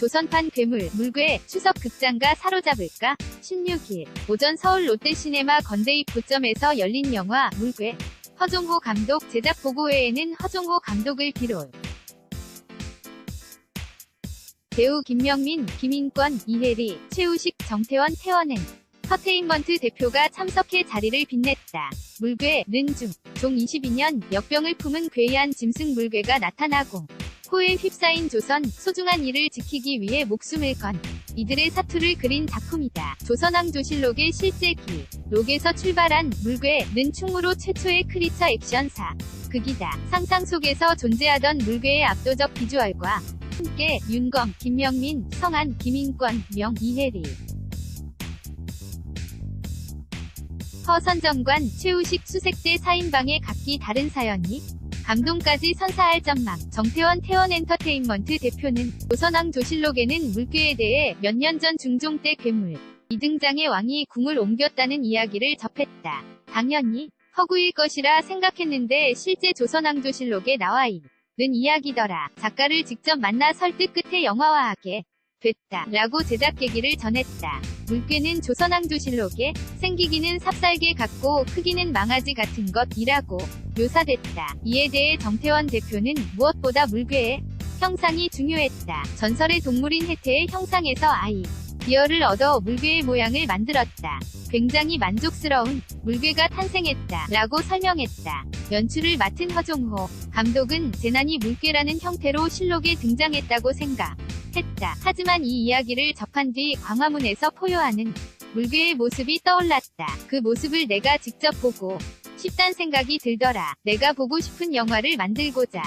조선판 괴물 물괴 추석 극장가 사로잡을까? 16일 오전 서울 롯데시네마 건대입구점에서 열린 영화 물괴 허종호 감독 제작 보고회에는 허종호 감독을 비롯 배우 김명민, 김인권, 이혜리, 최우식, 정태원, 태원은 터테인먼트 대표가 참석해 자리를 빛냈다. 물괴는 중, 종 22년 역병을 품은 괴이한 짐승 물괴가 나타나고 코에 휩싸인 조선 소중한 이를 지키기 위해 목숨을 건 이들의 사투를 그린 작품이다. 조선왕조실록의 실제기 록에서 출발한 물괴는 충무로 최초의 크리처 액션사 극이다. 상상 속에서 존재하던 물괴의 압도적 비주얼과 함께 윤검, 김명민, 성한, 김인권, 명, 이혜리 허선정관, 최우식 수색대 4인방의 각기 다른 사연이 감동까지 선사할 전망 정태원 태원 엔터테인먼트 대표는 조선왕 조실록에는 물괴에 대해 몇 년 전 중종 때 괴물 이등장의 왕이 궁을 옮겼다는 이야기를 접했다. 당연히 허구일 것이라 생각했는데 실제 조선왕 조실록에 나와 있는 이야기더라. 작가를 직접 만나 설득 끝에 영화화하게 됐다. 라고 제작 얘기를 전했다. 물개는 조선왕조실록에 생기기는 삽살개 같고 크기는 망아지 같은 것이라고 묘사됐다. 이에 대해 정태원 대표는 무엇보다 물괴의 형상이 중요했다. 전설의 동물인 해태의 형상에서 아이 비어를 얻어 물괴의 모양을 만들었다. 굉장히 만족스러운 물괴가 탄생했다. 라고 설명했다. 연출을 맡은 허종호 감독은 재난이 물괴라는 형태로 실록에 등장했다고 생각. 했다. 하지만 이 이야기를 접한 뒤 광화문에서 포효하는 물괴의 모습이 떠올랐다. 그 모습을 내가 직접 보고 싶단 생각이 들더라. 내가 보고 싶은 영화를 만들고자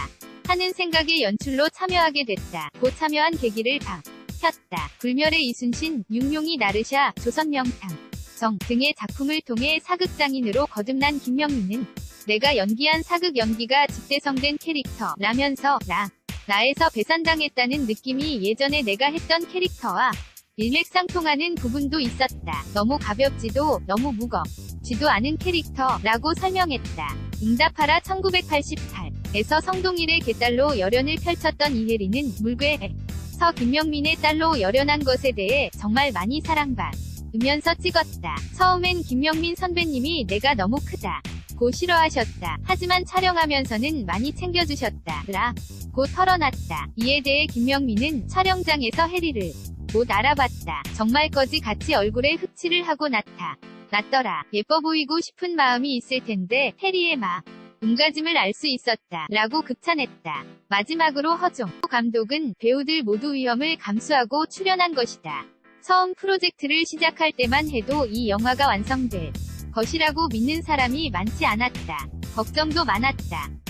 하는 생각에 연출로 참여하게 됐다. 곧 참여한 계기를 밝혔다. 불멸의 이순신, 육룡이 나르샤, 조선명탕, 정 등의 작품을 통해 사극장인으로 거듭난 김명민은 내가 연기한 사극 연기가 집대성된 캐릭터라면서 나 나에서 배산당했다는 느낌이 예전에 내가 했던 캐릭터와 일맥상통하는 부분도 있었다. 너무 가볍지도 너무 무겁지도 않은 캐릭터라고 설명했다. 응답하라 1988에서 성동일의 개딸로 열연을 펼쳤던 이혜리는 물괴에서 김명민의 딸로 열연한 것에 대해 정말 많이 사랑받으면서 찍었다. 처음엔 김명민 선배님이 내가 너무 크다. 고 싫어하셨다. 하지만 촬영하면서는 많이 챙겨주셨다. 라. 고 털어놨다. 이에 대해 김명민은 촬영장에서 해리를 못 알아봤다. 정말 거지 같이 얼굴에 흑칠을 하고 나타. 났더라. 예뻐 보이고 싶은 마음이 있을 텐데 해리의 마. 음가짐을 알 수 있었다. 라고 극찬했다. 마지막으로 허종 감독은 배우들 모두 위험을 감수하고 출연한 것이다. 처음 프로젝트를 시작할 때만 해도 이 영화가 완성될 것이라고 믿는 사람이 많지 않았다. 걱정도 많았다.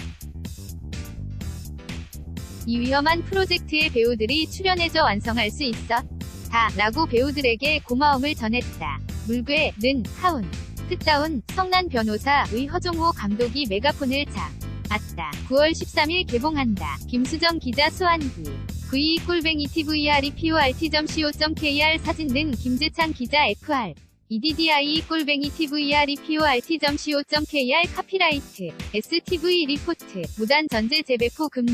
이 위험한 프로젝트에 배우들이 출연해줘 완성할 수 있어? 다 라고 배우들에게 고마움을 전했다. 물괴 는 하운, 특다운 성난 변호사 의 허종호 감독이 메가폰을 잡았다. 9월 13일 개봉한다. 김수정 기자 수환기 v 꼴뱅이 tvr port.co.kr 사진 등 김재창 기자 fr EDDI 꼴뱅이 TVR PORT.co.kr 카피라이트 STV 리포트 무단 전제 재배포 금지